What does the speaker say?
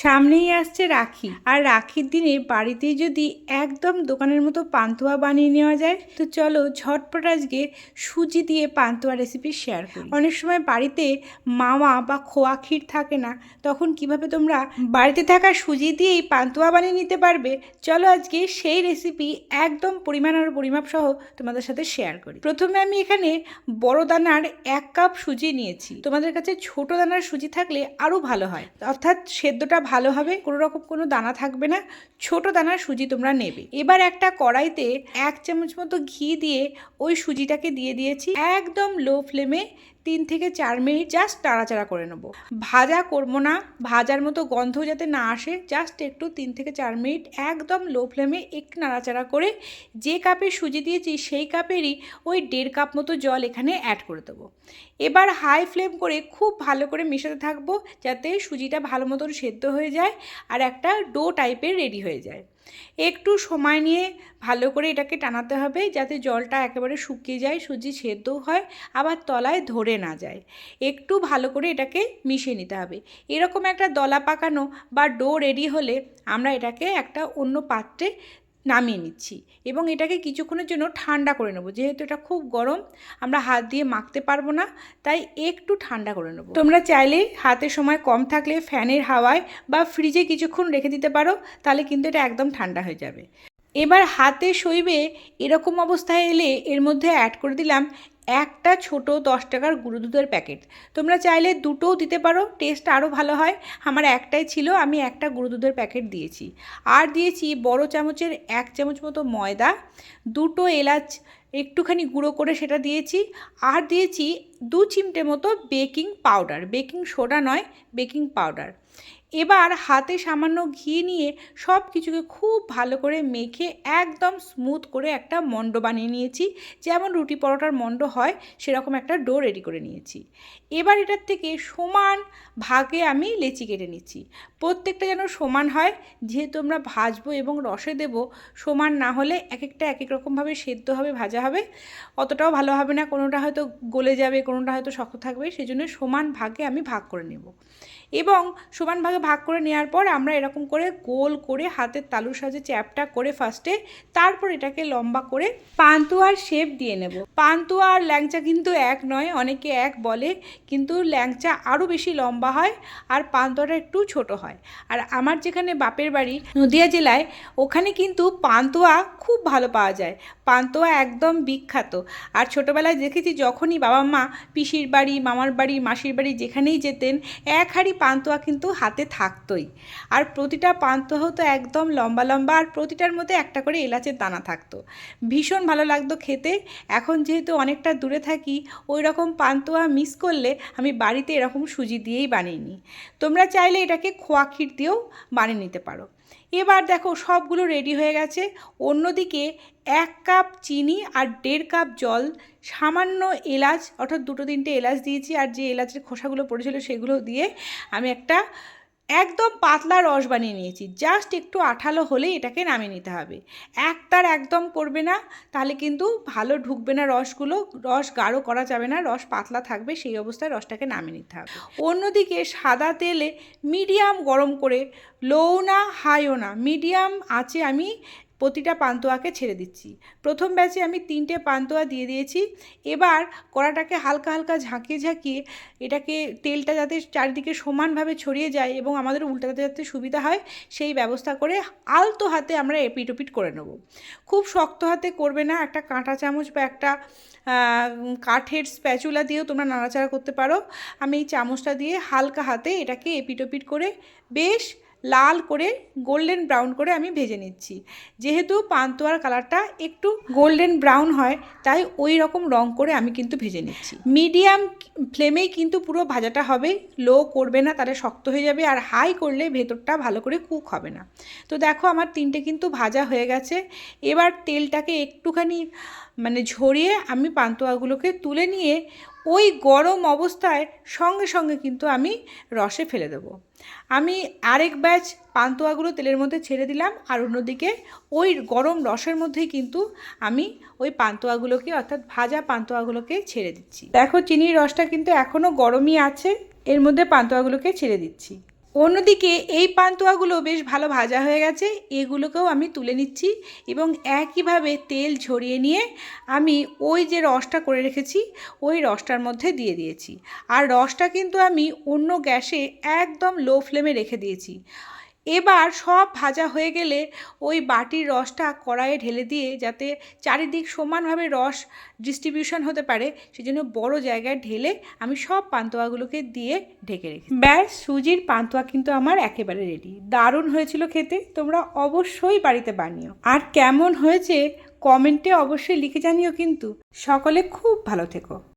সামনেই আসছে রাখি। আর রাখির দিনে বাড়িতেই যদি একদম দোকানের মতো পান্তুয়া বানিয়ে নেওয়া যায়, তো চলো ঝটপট আজকে সুজি দিয়ে পান্তুয়া রেসিপি শেয়ার করি। অনেক সময় বাড়িতে মাওয়া বা খোয়া ক্ষীর থাকে না, তখন কীভাবে তোমরা বাড়িতে থাকা সুজি দিয়েই পান্তুয়া বানিয়ে নিতে পারবে, চলো আজকে সেই রেসিপি একদম পরিমাণ আর পরিমাপ সহ তোমাদের সাথে শেয়ার করি। প্রথমে আমি এখানে বড় দানার এক কাপ সুজি নিয়েছি। তোমাদের কাছে ছোট দানার সুজি থাকলে আরও ভালো হয়। অর্থাৎ সেদ্ধটা ভালো হবে, কোনো রকম কোনো দানা থাকবে না। ছোট দানার সুজি তোমরা নেবে। এবার একটা কড়াইতে এক চামচ মতো ঘি দিয়ে ওই সুজিটাকে দিয়ে দিয়েছি। একদম লো ফ্লেমে তিন থেকে চার মিনিট জাস্ট নাড়াচাড়া করে নেব। ভাজা করব না, ভাজার মতো গন্ধ যাতে না আসে জাস্ট একটু তিন থেকে চার মিনিট একদম লো ফ্লেমে একটু নাড়াচাড়া করে যে কাপে সুজি দিয়েছি সেই কাপেরই ওই দেড় কাপ মতো জল এখানে অ্যাড করে দেবো। এবার হাই ফ্লেম করে খুব ভালো করে মেশাতে থাকব যাতে সুজিটা ভালো মতন সেদ্ধ হয়ে যায় আর একটা ডো টাইপের রেডি হয়ে যায়। একটু সময় নিয়ে ভালো করে এটাকে টানাতে হবে যাতে জলটা একেবারে শুকিয়ে যায়, সুজি সেদ্ধ হয়, আবার তলায় ধরে না যায়। একটু ভালো করে এটাকে মিশিয়ে নিতে হবে। এরকম একটা দলা পাকানো বা ডো রেডি হলে আমরা এটাকে একটা অন্য পাত্রে নামিয়ে নিচ্ছি। এবং এটাকে কিছুক্ষণের জন্য ঠান্ডা করে নেব। যেহেতু এটা খুব গরম, আমরা হাত দিয়ে মাখতে পারব না, তাই একটু ঠান্ডা করে নেব। তোমরা চাইলে হাতে সময় কম থাকলে ফ্যানের হাওয়ায় বা ফ্রিজে কিছুক্ষণ রেখে দিতে পারো, তাহলে কিন্তু এটা একদম ঠান্ডা হয়ে যাবে। এবার হাতে সইবে এরকম অবস্থায় এলে এর মধ্যে অ্যাড করে দিলাম একটা ছোট দশ টাকার গুঁড়ো দুধের প্যাকেট। তোমরা চাইলে দুটোও দিতে পারো, টেস্ট আরও ভালো হয়। আমার একটাই ছিল, আমি একটা গুঁড়ো দুধের প্যাকেট দিয়েছি। আর দিয়েছি বড় চামচের এক চামচ মতো ময়দা, দুটো এলাচ, একটুখানি গুঁড়ো করে সেটা দিয়েছি। আর দিয়েছি দু চিমটে মতো বেকিং পাউডার, বেকিং সোডা নয়, বেকিং পাউডার। এবার হাতে সামান্য ঘি নিয়ে সব কিছুকে খুব ভালো করে মেখে একদম স্মুথ করে একটা মণ্ড বানিয়ে নিয়েছি। যেমন রুটি পরোটার মণ্ড হয়, সেরকম একটা ডো রেডি করে নিয়েছি। এবার এটার থেকে সমান ভাগে আমি লেচি কেটে নিচ্ছি। প্রত্যেকটা যেন সমান হয়, যেহেতু আমরা ভাজবো এবং রসে দেব, সমান না হলে এক একটা এক এক রকমভাবে সেদ্ধ হবে, ভাজা হবে। অতটাও ভালো হবে না, কোনোটা হয়তো গলে যাবে, কোনোটা হয়তো শক্ত থাকবে সেই জন্য সমান ভাগে আমি ভাগ করে নেব। এবং সমান ভাগে ভাগ করে নেওয়ার পর আমরা এরকম করে গোল করে হাতের তালুর সাজে চ্যাপটা করে ফার্স্টে তারপর এটাকে লম্বা করে পান্তুয়ার শেপ দিয়ে নেব। পান্তুয়া আর ল্যাংচা কিন্তু এক নয়, অনেকে এক বলে, কিন্তু ল্যাংচা আরও বেশি লম্বা হয় আর পান্তুয়াটা একটু ছোট হয়। আর আমার যেখানে বাপের বাড়ি নদিয়া জেলায়, ওখানে কিন্তু পান্তুয়া খুব ভালো পাওয়া যায়। পান্তুয়া একদম বিখ্যাত। আর ছোটোবেলায় দেখেছি যখনই বাবা মা পিসির বাড়ি, মামার বাড়ি, মাসির বাড়ি যেখানেই যেতেন, এক হাঁড়ি পান্তুয়া কিন্তু হাতে থাকতোই। আর প্রতিটা পান্তুয়া হতো একদম লম্বা লম্বা, আর প্রতিটার মধ্যে একটা করে এলাচের দানা থাকতো। ভীষণ ভালো লাগতো খেতে। এখন যেহেতু অনেকটা দূরে থাকি ওই রকম পান্তুয়া মিস করলে আমি বাড়িতে এরকম সুজি দিয়েই বানিয়ে নিই। তোমরা চাইলে এটাকে খোয়া ক্ষীর দিয়েও বানিয়ে নিতে পারো। এবার দেখো সবগুলো রেডি হয়ে গেছে। অন্যদিকে এক কাপ চিনি আর দেড় কাপ জল, সামান্য এলাচ, অর্থাৎ দুটো তিনটে এলাচ দিয়েছি আর যে এলাচের খোসাগুলো পড়েছিল সেগুলো দিয়ে আমি একটা একদম পাতলা রস বানিয়ে নিয়েছি। জাস্ট একটু আঠালো হলেই এটাকে নামিয়ে নিতে হবে। এক তার একদম করবে না, তাহলে কিন্তু ভালো ঢুকবে না রসগুলো, রস গাঢ় করা যাবে না, রস পাতলা থাকবে, সেই অবস্থায় রসটাকে নামিয়ে নিতে হবে। অন্যদিকে সাদা তেলে মিডিয়াম গরম করে লোও না, হাইও না, মিডিয়াম আঁচে আমি প্রতিটা পান্তোয়াকে ছেড়ে দিচ্ছি। প্রথম ব্যাচে আমি তিনটে পান্তোয়া দিয়ে দিয়েছি। এবার কড়াটাকে হালকা হালকা ঝাঁকিয়ে ঝাঁকিয়ে এটাকে তেলটা যাতে চারিদিকে সমানভাবে ছড়িয়ে যায় এবং আমাদের উল্টাতে যাতে সুবিধা হয়, সেই ব্যবস্থা করে আলতো হাতে আমরা এপিট ওপিট করে নেব। খুব শক্ত হাতে করবে না, একটা কাঁটা চামচ বা একটা কাঠের স্প্যাচুলা দিয়েও তোমরা নাড়াচাড়া করতে পারো। আমি এই চামচটা দিয়ে হালকা হাতে এটাকে এপিট ওপিট করে বেশ লাল করে গোল্ডেন ব্রাউন করে আমি ভেজে নিচ্ছি। যেহেতু পান্তুয়ার কালারটা একটু গোল্ডেন ব্রাউন হয়, তাই ওই রকম রং করে আমি কিন্তু ভেজে নিচ্ছি। মিডিয়াম ফ্লেমেই কিন্তু পুরো ভাজাটা হবে লো করবে না, তাহলে শক্ত হয়ে যাবে আর হাই করলে ভেতরটা ভালো করে কুক হবে না। তো দেখো আমার তিনটে কিন্তু ভাজা হয়ে গেছে। এবার তেলটাকে একটুখানি মানে ঝরিয়ে আমি পান্তুয়াগুলোকে তুলে নিয়ে ওই গরম অবস্থায় সঙ্গে সঙ্গে কিন্তু আমি রসে ফেলে দেবো। আমি আরেক ব্যাচ পান্তুয়াগুলো তেলের মধ্যে ছেড়ে দিলাম আর অন্যদিকে ওই গরম রসের মধ্যেই কিন্তু আমি ওই পান্তুয়াগুলোকে অর্থাৎ ভাজা পান্তুয়াগুলোকে ছেড়ে দিচ্ছি। দেখো, চিনির রসটা কিন্তু এখনও গরমই আছে। এর মধ্যে পান্তুয়াগুলোকে ছেড়ে দিচ্ছি। অন্যদিকে এই পান্তুয়াগুলো বেশ ভালো ভাজা হয়ে গেছে। এগুলোকেও আমি তুলে নিচ্ছি এবং একইভাবে তেল ঝরিয়ে নিয়ে আমি ওই যে রসটা করে রেখেছি, ওই রসটার মধ্যে দিয়ে দিয়েছি। আর রসটা কিন্তু আমি অন্য গ্যাসে একদম লো ফ্লেমে রেখে দিয়েছি। এবার সব ভাজা হয়ে গেলে ওই বাটির রসটা কড়াইয়ে ঢেলে দিয়ে যাতে চারিদিক সমানভাবে রস ডিস্ট্রিবিউশন হতে পারে, সেজন্য বড় জায়গায় ঢেলে আমি সব পান্তুয়াগুলোকে দিয়ে ঢেকে রেখে ব্যাস, সুজির পান্তুয়া কিন্তু আমার একেবারে রেডি দারুণ হয়েছিল খেতে, তোমরা অবশ্যই বাড়িতে বানিও। আর কেমন হয়েছে কমেন্টে অবশ্যই লিখে জানিও কিন্তু। সকলে খুব ভালো থেকো।